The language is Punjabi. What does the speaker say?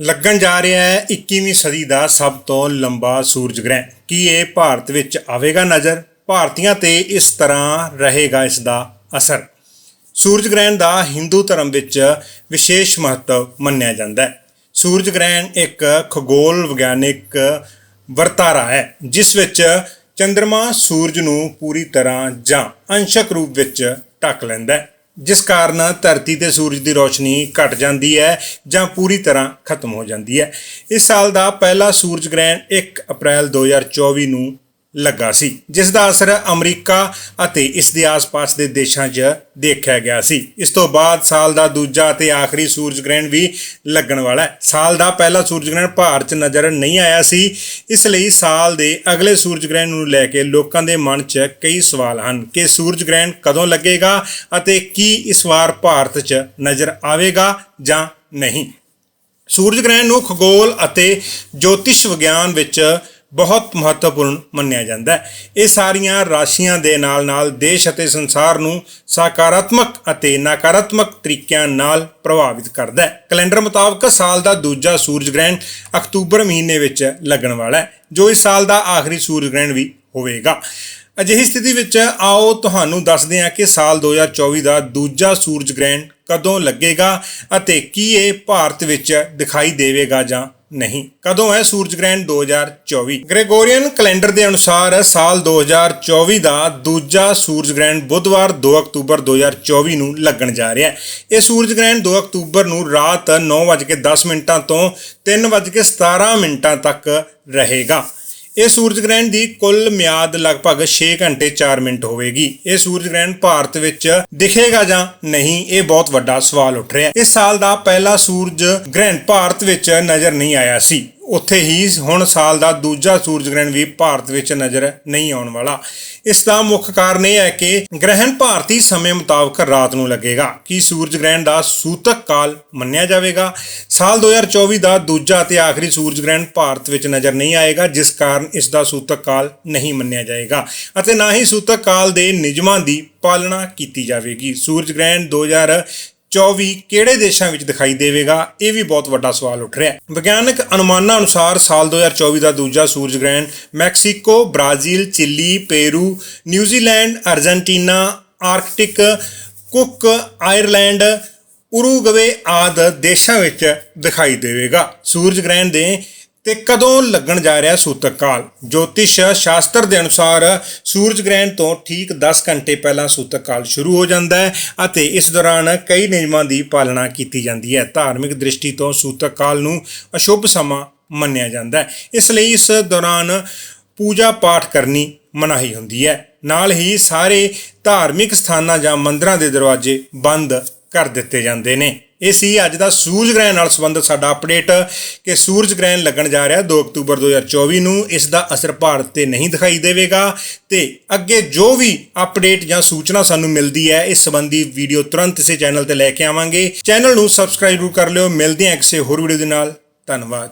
ਲੱਗਣ ਜਾ ਰਿਹਾ ਹੈ 21ਵੀਂ ਸਦੀ ਦਾ ਸਭ ਤੋਂ ਲੰਬਾ ਸੂਰਜ ਗ੍ਰਹਿਣ। ਕੀ ਇਹ ਭਾਰਤ ਵਿੱਚ ਆਵੇਗਾ ਨਜ਼ਰ? ਭਾਰਤੀਆਂ ਤੇ ਇਸ ਤਰ੍ਹਾਂ ਰਹੇਗਾ ਇਸ ਦਾ ਅਸਰ। ਸੂਰਜ ਗ੍ਰਹਿਣ ਦਾ ਹਿੰਦੂ ਧਰਮ ਵਿੱਚ ਵਿਸ਼ੇਸ਼ ਮਹੱਤਵ ਮੰਨਿਆ ਜਾਂਦਾ ਹੈ। ਸੂਰਜ ਗ੍ਰਹਿਣ ਇੱਕ ਖਗੋਲ ਵਿਗਿਆਨਿਕ ਵਰਤਾਰਾ ਹੈ, ਜਿਸ ਵਿੱਚ ਚੰ드ਰਮਾ ਸੂਰਜ ਨੂੰ ਪੂਰੀ ਤਰ੍ਹਾਂ ਜਾਂ ਅੰਸ਼ਕ ਰੂਪ ਵਿੱਚ ਢੱਕ ਲੈਂਦਾ ਹੈ। ਜਿਸ ਕਾਰਨ ਧਰਤੀ ਤੇ ਸੂਰਜ ਦੀ ਰੋਸ਼ਨੀ ਘਟ ਜਾਂਦੀ ਹੈ ਜਾਂ ਪੂਰੀ ਤਰ੍ਹਾਂ ਖਤਮ ਹੋ ਜਾਂਦੀ ਹੈ। ਇਸ ਸਾਲ ਦਾ ਪਹਿਲਾ ਸੂਰਜ ਗ੍ਰਹਿਣ 1 ਅਪ੍ਰੈਲ 2024 ਨੂੰ ਲੱਗਾ ਸੀ ਜਿਸ ਦਾ ਅਸਰ ਅਮਰੀਕਾ ਅਤੇ ਇਸ ਦੇ ਆਸ-ਪਾਸ ਦੇ ਦੇਸ਼ਾਂ 'ਚ ਦੇਖਿਆ ਗਿਆ ਸੀ। ਇਸ ਤੋਂ ਬਾਅਦ ਸਾਲ ਦਾ ਦੂਜਾ ਅਤੇ ਆਖਰੀ ਸੂਰਜ ਗ੍ਰਹਿਣ ਵੀ ਲੱਗਣ ਵਾਲਾ ਹੈ। ਸਾਲ ਦਾ ਪਹਿਲਾ ਸੂਰਜ ਗ੍ਰਹਿਣ ਭਾਰਤ 'ਚ ਨਜ਼ਰ ਨਹੀਂ ਆਇਆ ਸੀ। ਇਸ ਲਈ ਸਾਲ ਦੇ ਅਗਲੇ ਸੂਰਜ ਗ੍ਰਹਿਣ ਨੂੰ ਲੈ ਕੇ ਲੋਕਾਂ ਦੇ ਮਨ 'ਚ ਕਈ ਸਵਾਲ ਹਨ ਕਿ ਸੂਰਜ ਗ੍ਰਹਿਣ ਕਦੋਂ ਲੱਗੇਗਾ ਅਤੇ ਕੀ ਇਸ ਵਾਰ ਭਾਰਤ 'ਚ ਨਜ਼ਰ ਆਵੇਗਾ ਜਾਂ ਨਹੀਂ। ਸੂਰਜ ਗ੍ਰਹਿਣ ਨੂੰ ਖਗੋਲ ਅਤੇ ਜੋਤਿਸ਼ ਵਿਗਿਆਨ ਵਿੱਚ ਬਹੁਤ ਮਹੱਤਵਪੂਰਨ ਮੰਨਿਆ ਜਾਂਦਾ ਹੈ। ਇਹ ਸਾਰੀਆਂ ਰਾਸ਼ੀਆਂ ਦੇ ਨਾਲ-ਨਾਲ ਦੇਸ਼ ਅਤੇ ਸੰਸਾਰ ਨੂੰ ਸਕਾਰਾਤਮਕ ਅਤੇ ਨਕਾਰਾਤਮਕ ਤਰੀਕਿਆਂ ਨਾਲ ਪ੍ਰਭਾਵਿਤ ਕਰਦਾ ਹੈ। ਕੈਲੰਡਰ ਮੁਤਾਬਕ ਸਾਲ ਦਾ ਦੂਜਾ ਸੂਰਜ ਗ੍ਰਹਿਣ ਅਕਤੂਬਰ ਮਹੀਨੇ ਵਿੱਚ ਲੱਗਣ ਵਾਲਾ ਹੈ, ਜੋ ਇਸ ਸਾਲ ਦਾ ਆਖਰੀ ਸੂਰਜ ਗ੍ਰਹਿਣ ਵੀ ਹੋਵੇਗਾ। ਅਜਿਹੀ ਸਥਿਤੀ ਵਿੱਚ ਆਓ ਤੁਹਾਨੂੰ ਦੱਸਦੇ ਹਾਂ ਕਿ ਸਾਲ 2024 ਦਾ ਦੂਜਾ ਸੂਰਜ ਗ੍ਰਹਿਣ ਕਦੋਂ ਲੱਗੇਗਾ ਅਤੇ ਕੀ ਇਹ ਭਾਰਤ ਵਿੱਚ ਦਿਖਾਈ ਦੇਵੇਗਾ ਜਾਂ ਨਹੀਂ। ਕਦੋਂ ਹੈ ਸੂਰਜ ਗ੍ਰਹਿਣ? 2024 ਗ੍ਰੈਗੋਰੀਅਨ ਕੈਲੰਡਰ ਦੇ ਅਨੁਸਾਰ ਸਾਲ 2024 ਦਾ ਦੂਜਾ ਸੂਰਜ ਗ੍ਰਹਿਣ ਬੁੱਧਵਾਰ 2 ਅਕਤੂਬਰ 2024 ਨੂੰ ਲੱਗਣ ਜਾ ਰਿਹਾ ਹੈ। ਇਹ ਸੂਰਜ ਗ੍ਰਹਿਣ 2 ਅਕਤੂਬਰ ਨੂੰ ਰਾਤ 9:10 ਮਿੰਟਾਂ ਤੋਂ 3:17 ਮਿੰਟਾਂ ਤੱਕ ਰਹੇਗਾ। ਇਹ ਸੂਰਜ ਗ੍ਰਹਿਣ ਦੀ ਕੁੱਲ ਮਿਆਦ ਲਗਭਗ 6 ਘੰਟੇ 4 ਮਿੰਟ ਹੋਵੇਗੀ। ਇਹ ਸੂਰਜ ਗ੍ਰਹਿਣ ਭਾਰਤ ਵਿੱਚ ਦਿਖੇਗਾ ਜਾਂ ਨਹੀਂ, ਇਹ ਬਹੁਤ ਵੱਡਾ ਸਵਾਲ ਉੱਠ ਰਿਹਾ ਹੈ। ਇਸ ਸਾਲ ਦਾ ਪਹਿਲਾ ਸੂਰਜ ਗ੍ਰਹਿਣ ਭਾਰਤ ਵਿੱਚ ਨਜ਼ਰ ਨਹੀਂ ਆਇਆ ਸੀ। ਉੱਥੇ ਹੀ ਹੁਣ ਸਾਲ ਦਾ ਦੂਜਾ ਸੂਰਜ ਗ੍ਰਹਿਣ ਵੀ ਭਾਰਤ ਵਿੱਚ ਨਜ਼ਰ ਨਹੀਂ ਆਉਣ ਵਾਲਾ। ਇਸ ਦਾ ਮੁੱਖ ਕਾਰਨ ਇਹ ਹੈ ਕਿ ਗ੍ਰਹਿਣ ਭਾਰਤੀ ਸਮੇਂ ਮੁਤਾਬਕ ਰਾਤ ਨੂੰ ਲੱਗੇਗਾ। ਕਿ ਸੂਰਜ ਗ੍ਰਹਿਣ ਦਾ ਸੂਤਕ ਕਾਲ ਮੰਨਿਆ ਜਾਵੇਗਾ? ਸਾਲ 2024 ਦਾ ਦੂਜਾ ਅਤੇ ਆਖਰੀ ਸੂਰਜ ਗ੍ਰਹਿਣ ਭਾਰਤ ਵਿੱਚ ਨਜ਼ਰ ਨਹੀਂ ਆਏਗਾ, ਜਿਸ ਕਾਰਨ ਇਸ ਦਾ ਸੂਤਕ ਕਾਲ ਨਹੀਂ ਮੰਨਿਆ ਜਾਏਗਾ ਅਤੇ ਨਾ ਹੀ ਸੂਤਕ ਕਾਲ ਦੇ ਨਿਯਮਾਂ ਦੀ ਪਾਲਣਾ ਕੀਤੀ ਜਾਵੇਗੀ। ਸੂਰਜ ਗ੍ਰਹਿਣ 2000 24 ਕਿਹੜੇ ਦੇਸ਼ਾਂ ਵਿੱਚ ਦਿਖਾਈ ਦੇਵੇਗਾ, ਇਹ ਵੀ ਬਹੁਤ ਵੱਡਾ ਸਵਾਲ ਉੱਠ ਰਿਹਾ ਹੈ। ਵਿਗਿਆਨਕ ਅਨੁਮਾਨਾਂ ਅਨੁਸਾਰ ਸਾਲ 2024 ਦਾ ਦੂਜਾ ਸੂਰਜ ਗ੍ਰਹਿਣ Mexico, Brazil, Chile, Peru, New Zealand, Argentina, Arctic, Cook, Ireland, Uruguay ਆਦਿ ਦੇਸ਼ਾਂ ਵਿੱਚ ਦਿਖਾਈ ਦੇਵੇਗਾ। ਸੂਰਜ ਗ੍ਰਹਿਣ ਦੇ ਤੇ ਕਦੋਂ ਲੱਗਣ ਜਾ ਰਿਹਾ ਸੂਤਕ ਕਾਲ ਜੋਤਿਸ਼ ਸ਼ਾਸਤਰ ਦੇ ਅਨੁਸਾਰ ਸੂਰਜ ਗ੍ਰਹਿਣ ਤੋਂ ਠੀਕ 10 ਘੰਟੇ ਪਹਿਲਾਂ ਸੂਤਕ ਕਾਲ ਸ਼ੁਰੂ ਹੋ ਜਾਂਦਾ ਹੈ ਅਤੇ ਇਸ ਦੌਰਾਨ ਕਈ ਨਿਯਮਾਂ ਦੀ ਪਾਲਣਾ ਕੀਤੀ ਜਾਂਦੀ ਹੈ। ਧਾਰਮਿਕ ਦ੍ਰਿਸ਼ਟੀ ਤੋਂ ਸੂਤਕ ਕਾਲ ਨੂੰ ਅਸ਼ੁਭ ਸਮਾਂ ਮੰਨਿਆ ਜਾਂਦਾ ਹੈ। ਇਸ ਲਈ ਇਸ ਦੌਰਾਨ ਪੂਜਾ ਪਾਠ ਕਰਨੀ ਮਨਾਹੀ ਹੁੰਦੀ ਹੈ। ਨਾਲ ਹੀ ਸਾਰੇ ਧਾਰਮਿਕ ਸਥਾਨਾਂ ਜਾਂ ਮੰਦਰਾਂ ਦੇ ਦਰਵਾਜ਼ੇ ਬੰਦ ਕਰ ਦਿੱਤੇ ਜਾਂਦੇ ਨੇ। ਇਹ ਸੀ ਅੱਜ ਦਾ ਸੂਰਜ ਗ੍ਰਹਿਣ ਨਾਲ ਸੰਬੰਧਿਤ ਸਾਡਾ ਅਪਡੇਟ ਕਿ ਸੂਰਜ ਗ੍ਰਹਿਣ ਲੱਗਣ ਜਾ ਰਿਹਾ 2 ਅਕਤੂਬਰ 2024 ਨੂੰ। ਇਸ ਦਾ ਅਸਰ ਭਾਰਤ ਤੇ ਨਹੀਂ ਦਿਖਾਈ ਦੇਵੇਗਾ ਤੇ ਅੱਗੇ ਜੋ ਵੀ ਅਪਡੇਟ ਜਾਂ ਸੂਚਨਾ ਸਾਨੂੰ ਮਿਲਦੀ ਹੈ, ਇਸ ਸੰਬੰਧੀ ਵੀਡੀਓ ਤੁਰੰਤ ਇਸੇ ਚੈਨਲ ਤੇ ਲੈ ਕੇ ਆਵਾਂਗੇ। ਚੈਨਲ ਨੂੰ ਸਬਸਕ੍ਰਾਈਬ ਕਰ ਲਿਓ। ਮਿਲਦੇ ਹਾਂ ਕਿਸੇ ਹੋਰ ਵੀਡੀਓ ਦੇ ਨਾਲ। ਧੰਨਵਾਦ।